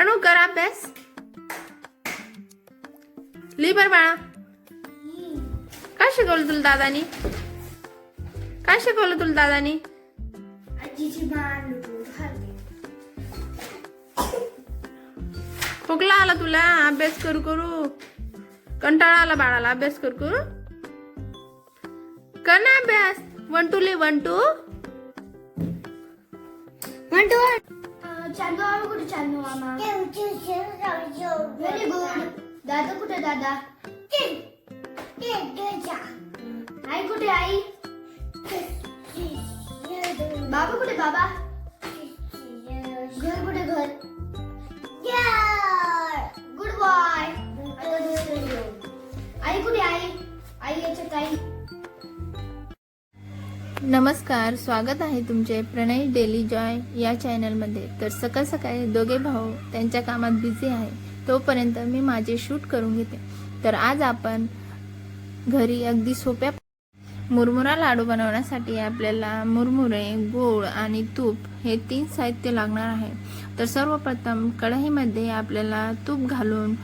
रणू कर अभ्यास लिहि बर बाळा काय शिकवलं तुला दादानी काय शिकवलं तुला दादानी खोकला आला तुला अभ्यास करू करू कंटाळा आला बाळाला अभ्यास करू करू कर ना अभ्यास वन टू ले one two one two one Chandu Chandu मामा दादा कुठे दादा? आई कुठे आई? बाबा कुठे बाबा? घर कुठे घर? गुड बॉय आई कुठे आई? आई याच्यात आई नमस्कार स्वागत आहे तुमचे प्रणय डेली जॉय या चॅनलमध्ये तर सकाळ सकाळी दोघे भाऊ त्यांच्या कामात बिझी आहे. तोपर्यंत मी माझे शूट करून घेते. तर आज आपण घरी अगदी सोप्या मुरमुरा लाडू बनवण्यासाठी आपल्याला मुरमुरे गूळ आणि तूप हे तीन साहित्य लागणार आहे. तर सर्वप्रथम कढईमध्ये आपल्याला तूप घालून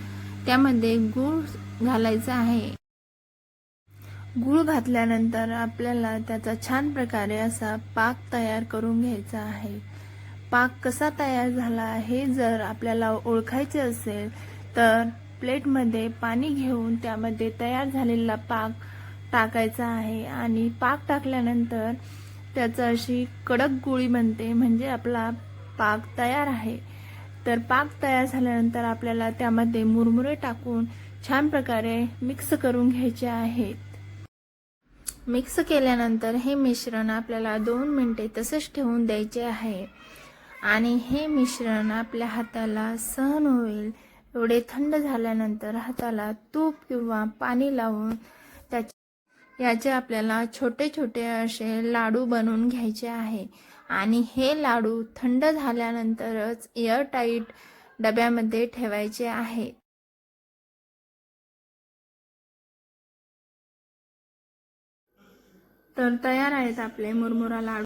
त्यामध्ये गूळ घालायचा आहे. गूळ घातल्यानंतर आपल्याला त्याचा छान प्रकारे असा पाक तयार करून घ्यायचा आहे. पाक कसा तयार झाला हे जर आपल्याला ओळखायचे असेल तर प्लेटमध्ये पाणी घेऊन त्यामध्ये तयार झालेला पाक टाकायचा आहे. आणि पाक टाकल्यानंतर त्याचं अशी कडक गोळी बनते म्हणजे आपला पाक तयार आहे. तर पाक तयार झाल्यानंतर आपल्याला त्यामध्ये मुरमुरे टाकून छान प्रकारे मिक्स करून घ्यायचे आहेत. मिक्स केल्यानंतर हे मिश्रण आपल्याला दोन मिनटे तसंच ठेवून द्यायचे आहे. आणि हे मिश्रण आपल्या हाताला सहन होईल. एवढे थंड झाल्यानंतर हाताला तूप किंवा पाणी लावून त्याचे याचे आपल्याला छोटे छोटे असे लाडू बनवून घ्यायचे आहे. आणि हे लाडू थंड झाल्यानंतरच एअरटाईट डब्यामध्ये ठेवायचे आहे. तर तयार आहेत आपले मुरमुरा लाडू.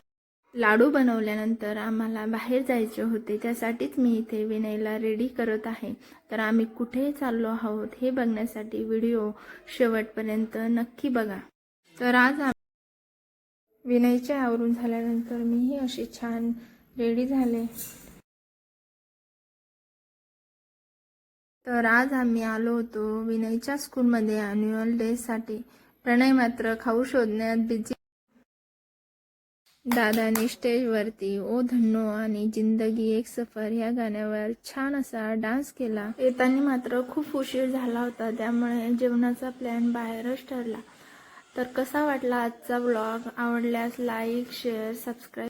लाडू बनवल्यानंतर आम्हाला बाहेर जायचे होते. त्यासाठीच मी इथे विनयला रेडी करत आहे. तर आम्ही कुठे चाललो आहोत हे बघण्यासाठी व्हिडिओ शेवटपर्यंत नक्की बघा. तर आज विनयच्या विनयचे आवरून झाल्यानंतर मीही अशी छान रेडी झाले. तर आज आम्ही आलो होतो विनयच्या स्कूलमध्ये अॅन्युअल डेसाठी प्रणय मात्र खाऊ शोधण्यात बिझी दादाने स्टेजवरती ओ धन्नो आणि जिंदगी एक सफर या गाण्यावर छान असा डान्स केला. येताना मात्र खूप उशीर झाला होता त्यामुळे जेवणाचा प्लॅन बाहेरच ठरला. तर कसा वाटला आजचा ब्लॉग? आवडल्यास लाईक शेअर सबस्क्राईब